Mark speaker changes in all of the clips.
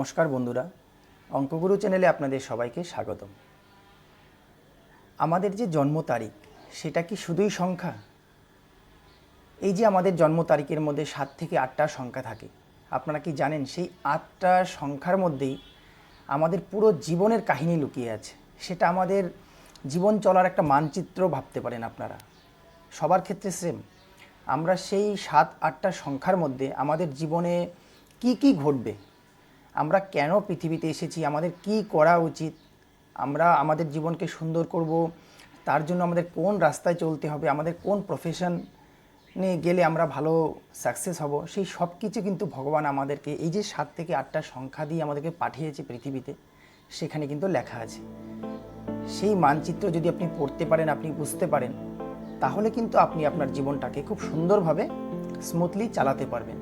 Speaker 1: নমস্কার বন্ধুরা, অঙ্কগুরু চ্যানেলে আপনাদের সবাইকে স্বাগতম। আমাদের যে জন্ম তারিখ, সেটা কি শুধুই সংখ্যা? এই যে আমাদের জন্ম তারিখের মধ্যে সাত থেকে আটটা সংখ্যা থাকে, আপনারা কি জানেন সেই আটটা সংখ্যার মধ্যেই আমাদের পুরো জীবনের কাহিনী লুকিয়ে আছে? সেটা আমাদের জীবন চলার একটা মানচিত্র ভাবতে পারেন আপনারা। সবার ক্ষেত্রে সেম আমরা সেই সাত, আটটা সংখ্যার মধ্যে আমাদের জীবনে কি কি ঘটবে? আমরা কেন পৃথিবীতে এসেছি? আমাদের কি করা উচিত? আমরা আমাদের জীবনকে সুন্দর করব, তার জন্য আমাদের কোন রাস্তায় চলতে হবে, আমাদের কোন প্রফেশন নিয়ে গেলে আমরা ভালো সাকসেস হব, সেই সব কিছু কিন্তু ভগবান আমাদেরকে এই যে সাত থেকে আটটা সংখ্যা দিয়ে আমাদেরকে পাঠিয়েছে পৃথিবীতে, সেখানে কিন্তু লেখা আছে। সেই মানচিত্র যদি আপনি পড়তে পারেন, আপনি বুঝতে পারেন, তাহলে কিন্তু আপনি আপনার জীবনটাকে খুব সুন্দরভাবে স্মুথলি চালাতে পারবেন।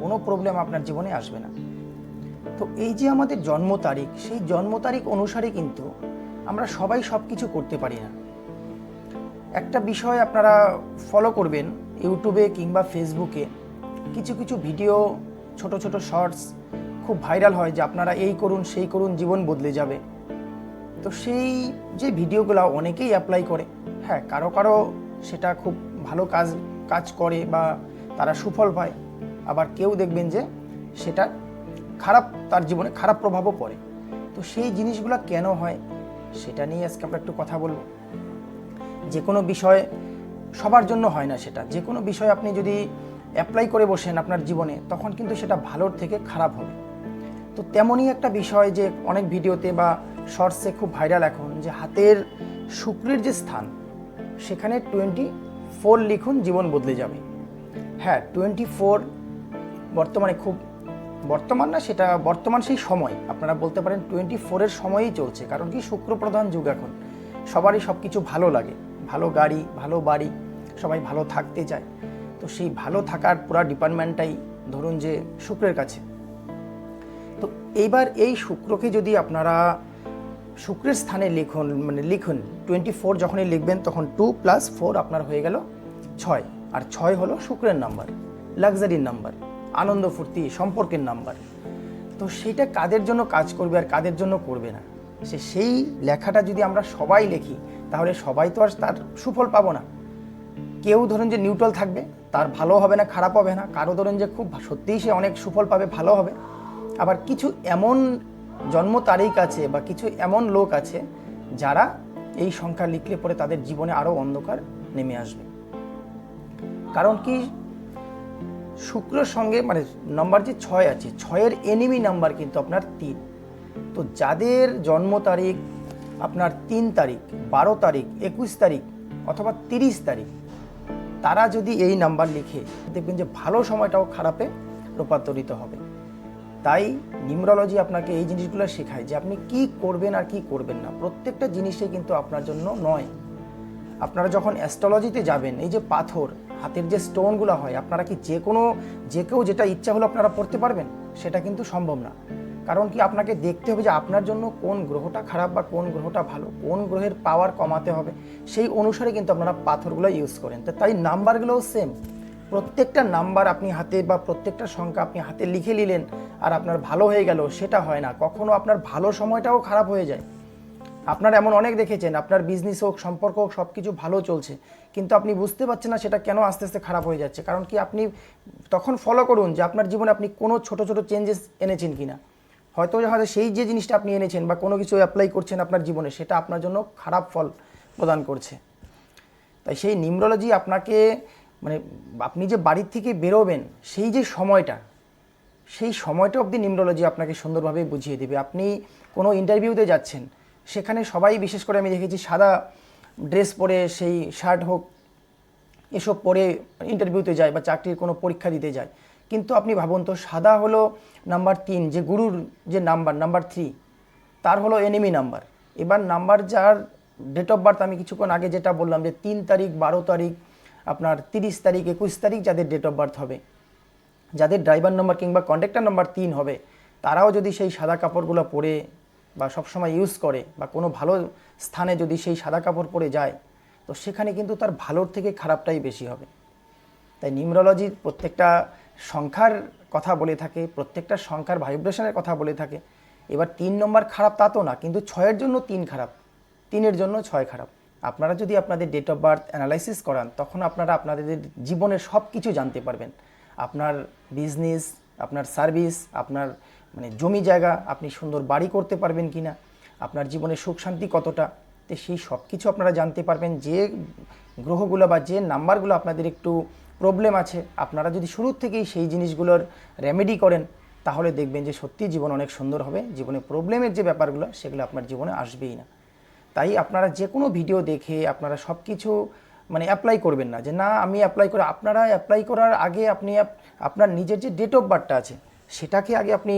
Speaker 1: কোনো প্রবলেম আপনার জীবনে আসবে না। তো এই যে আমাদের জন্ম তারিখ, সেই জন্ম তারিখ অনুসারে কিন্তু আমরা সবাই সব কিছু করতে পারি না। একটা বিষয় আপনারা ফলো করবেন ইউটিউবে কিংবা ফেসবুকে। কিছু কিছু ভিডিও, ছোট ছোট শর্টস খুব ভাইরাল হয় যে আপনারা এই করুন, সেই করুন, জীবন বদলে যাবে। তো সেই যে ভিডিওগুলো অনেকেই অ্যাপ্লাই করে হ্যাঁ কারও কারও সেটা খুব ভালো কাজ কাজ করে বা তারা সুফল পায়। আবার কেউ দেখবেন যে সেটা খারাপ, তার জীবনে খারাপ প্রভাবও পড়ে। তো সেই জিনিসগুলো কেন হয়, সেটা নিয়ে আজকে আমরা একটু কথা বলব। যে কোনো বিষয় সবার জন্য হয় না সেটা। যে কোনো বিষয় আপনি যদি অ্যাপ্লাই করে বসেন আপনার জীবনে, তখন কিন্তু সেটা ভালোর থেকে খারাপ হবে। তো তেমনই একটা বিষয় যে অনেক ভিডিওতে বা শর্টসে খুব ভাইরাল এখন যে হাতের শুক্রের যে স্থান, সেখানে টোয়েন্টি ফোর লিখুন, জীবন বদলে যাবে। হ্যাঁ টোয়েন্টি ফোর বর্তমানে খুব বর্তমান না, সেটা বর্তমান সেই সময়। আপনারা বলতে পারেন টোয়েন্টি ফোরের সময়ই চলছে, কারণ কি শুক্র প্রধান যুগ এখন। সবারই সব কিছু ভালো লাগে, ভালো গাড়ি, ভালো বাড়ি, সবাই ভালো থাকতে চায়। তো সেই ভালো থাকার পুরা ডিপার্টমেন্টটাই ধরুন যে শুক্রের কাছে। তো এইবার এই শুক্রকে যদি আপনারা শুক্রের স্থানে লিখুন মানে লিখুন টোয়েন্টি ফোর যখনই লিখবেন তখন টু প্লাস ফোর আপনার হয়ে গেল ছয়। আর ছয় হলো শুক্রের নাম্বার লাক্সারির নাম্বার আনন্দ ফুর্তি, সম্পর্কের নাম্বার। তো সেটা কাদের জন্য কাজ করবে আর কাদের জন্য করবে না? সে সেই লেখাটা যদি আমরা সবাই লিখি, তাহলে সবাই তো আর তার সুফল পাবো না। কেউ ধরুন যে নিউট্রাল থাকবে, তার ভালো হবে না, খারাপ হবে না। কারও ধরুন যে খুব সত্যিই সে অনেক সুফল পাবে, ভালো হবে। আবার কিছু এমন জন্ম তারিখ আছে বা কিছু এমন লোক আছে, যারা এই সংখ্যা লিখলে পরে তাদের জীবনে আরও অন্ধকার নেমে আসবে। কারণ কি? শুক্রের সঙ্গে মানে নাম্বার যে ছয় আছে, ছয়ের এনিমি নাম্বার কিন্তু আপনার তিন। তো যাদের জন্ম তারিখ আপনার তিন তারিখ, বারো তারিখ, একুশ তারিখ অথবা তিরিশ তারিখ, তারা যদি এই নাম্বার লিখে, দেখবেন যে ভালো সময়টাও খারাপে রূপান্তরিত হবে। তাই নিউমরোলজি আপনাকে এই জিনিসগুলো শেখায় যে আপনি কি করবেন আর কি করবেন না। প্রত্যেকটা জিনিসই কিন্তু আপনার জন্য নয়। আপনারা যখন অ্যাস্ট্রোলজিতে যাবেন, এই যে পাথর, হাতের যে স্টোনগুলো হয়, আপনারা কি যে কোনো, যে কেউ যেটা ইচ্ছা হলো আপনারা পড়তে পারবেন? সেটা কিন্তু সম্ভব না। কারণ কি আপনাকে দেখতে হবে যে আপনার জন্য কোন গ্রহটা খারাপ বা কোন গ্রহটা ভালো, কোন গ্রহের পাওয়ার কমাতে হবে, সেই অনুসারে কিন্তু আপনারা পাথরগুলো ইউজ করেন। তো তাই নাম্বারগুলোও সেম প্রত্যেকটা নাম্বার আপনি হাতে বা প্রত্যেকটা সংখ্যা আপনি হাতে লিখে নিলেন আর আপনার ভালো হয়ে গেল, সেটা হয় না। কখনো আপনার ভালো সময়টাও খারাপ হয়ে যায়। আপনার এমন অনেক দেখেছেন, আপনার বিজনেস হোক, সম্পর্ক হোক সব কিছু ভালো চলছে, কিন্তু আপনি বুঝতে পারছেন না সেটা কেন আস্তে আস্তে খারাপ হয়ে যাচ্ছে। কারণ কি আপনি তখন ফলো করুন যে আপনার জীবনে আপনি কোনো ছোট ছোট চেঞ্জেস এনেছেন কি না হয়তো হয়তো সেই যে জিনিসটা আপনি এনেছেন বা কোনো কিছু অ্যাপ্লাই করছেন আপনার জীবনে, সেটা আপনার জন্য খারাপ ফল প্রদান করছে। তাই সেই নিউমরোলজি আপনাকে মানে আপনি যে বাড়ির থেকে বেরোবেন, সেই যে সময়টা, সেই সময়টা অবধি নিউমরোলজি আপনাকে সুন্দরভাবে বুঝিয়ে দেবে। আপনি কোনো ইন্টারভিউতে যাচ্ছেন সেখানে সবাই বিশেষ করে আমি দেখেছি সাদা ড্রেস পরে, সেই শার্ট হোক, এসব পরে ইন্টারভিউতে যায় বা চাকরির কোনো পরীক্ষা দিতে যায়। কিন্তু আপনি ভাবুন তো, সাদা হলো নাম্বার তিন, যে গুরুর যে নাম্বার নাম্বার থ্রি, তার হলো এনিমি নাম্বার। এবার নাম্বার যার ডেট অফ বার্থ আমি কিছুক্ষণ আগে যেটা বললাম যে তিন তারিখ, বারো তারিখ, আপনার তিরিশ তারিখ, একুশ তারিখ যাদের ডেট অফ বার্থ হবে। যাদের ড্রাইভার নম্বর কিংবা কন্ডাক্টর নাম্বার তিন হবে, তারাও যদি সেই সাদা কাপড়গুলো পরে বা সবসময় ইউজ করে বা কোনো ভালো স্থানে যদি সেই সাদা কাপড় পরে যায়, তো সেখানে কিন্তু তার ভালোর থেকে খারাপটাই বেশি হবে। তাই নিউমরোলজির প্রত্যেকটা সংখ্যার কথা বলে থাকে, প্রত্যেকটা সংখ্যার ভাইব্রেশনের কথা বলে থাকে। এবার তিন নম্বর খারাপ তা তো না, কিন্তু ছয়ের জন্য তিন খারাপ। তিনের জন্য ছয় খারাপ। আপনারা যদি আপনাদের ডেট অফ বার্থ অ্যানালাইসিস করান, তখন আপনারা আপনাদের জীবনের সব কিছু জানতে পারবেন। আপনার বিজনেস আপনার সার্ভিস আপনার মানে জমি জায়গা আপনি সুন্দর বাড়ি করতে পারবেন কি না আপনার জীবনে সুখ শান্তি কতটা, তো সেই সব কিছু আপনারা জানতে পারবেন। যে গ্রহগুলো বা যে নাম্বারগুলো আপনাদের একটু প্রবলেম আছে, আপনারা যদি শুরুর থেকেই সেই জিনিসগুলোর রেমেডি করেন, তাহলে দেখবেন যে সত্যি জীবন অনেক সুন্দর হবে। জীবনে প্রবলেমের যে ব্যাপারগুলো, সেগুলো আপনার জীবনে আসবেই না। তাই আপনারা যে কোনো ভিডিও দেখে আপনারা সব কিছু মানে অ্যাপ্লাই করবেন না। যে না, আমি অ্যাপ্লাই করে, আপনারা অ্যাপ্লাই করার আগে আপনি আপনার নিজের যে ডেট অফ বার্থটা আছে, সেটাকে আগে আপনি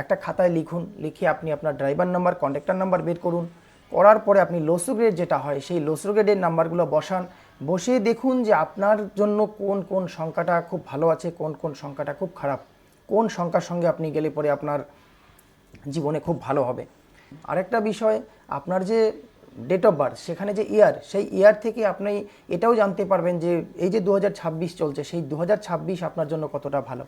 Speaker 1: একটা খাতায় লিখুন, লিখে আপনি আপনার ড্রাইভার নাম্বার কন্ডাক্টর নাম্বার বের করুন। করার পরে আপনি লোসো গ্রেড যেটা হয়, সেই লোসো গ্রেডের নাম্বারগুলো বসান। বসে দেখুন যে আপনার জন্য কোন কোন সংখ্যাটা খুব ভালো আছে, কোন কোন সংখ্যাটা খুব খারাপ। কোন সংখ্যার সঙ্গে আপনি গেলে পরে আপনার জীবনে খুব ভালো হবে। আরেকটা বিষয়, আপনার যে ডেট অফ বার্থ সেখানে যে ইয়ার সেই ইয়ার থেকে আপনি এটাও জানতে পারবেন যে এই যে দু হাজার ছাব্বিশ চলছে, সেই দু হাজার ছাব্বিশ আপনার জন্য কতটা ভালো।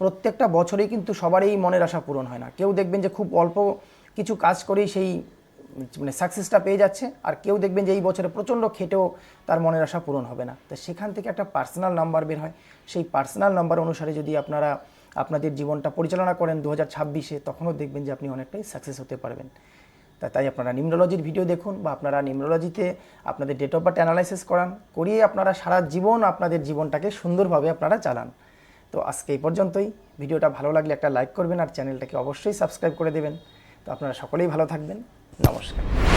Speaker 1: প্রত্যেকটা বছরেই কিন্তু সবারই মনের আশা পূরণ হয় না। কেউ দেখবেন যে খুব অল্প কিছু কাজ করেই সেই মানে সাকসেসটা পেয়ে যাচ্ছে, আর কেউ দেখবেন যে এই বছরে প্রচণ্ড খেটেও তার মনের আশা পূরণ হবে না। তো সেখান থেকে একটা পার্সোনাল নাম্বার বের হয়। সেই পার্সোনাল নাম্বার অনুসারে যদি আপনারা আপনাদের জীবনটা পরিচালনা করেন দু হাজার ছাব্বিশে, তখনও দেখবেন যে আপনি অনেকটাই সাকসেস হতে পারবেন। তা, তাই আপনারা নিউমরোলজির ভিডিও দেখুন বা আপনারা নিউমরোলজিতে আপনাদের ডেট অফ বার্থ অ্যানালাইসিস করান, করিয়ে আপনারা সারা জীবন আপনাদের জীবনটাকে সুন্দরভাবে আপনারা চালান। তো আজকে এই পর্যন্তই। ভিডিওটা ভালো লাগলে একটা লাইক করবেন আর চ্যানেলটাকে অবশ্যই সাবস্ক্রাইব করে দেবেন। তো আপনারা সকলেই ভালো থাকবেন। নমস্কার।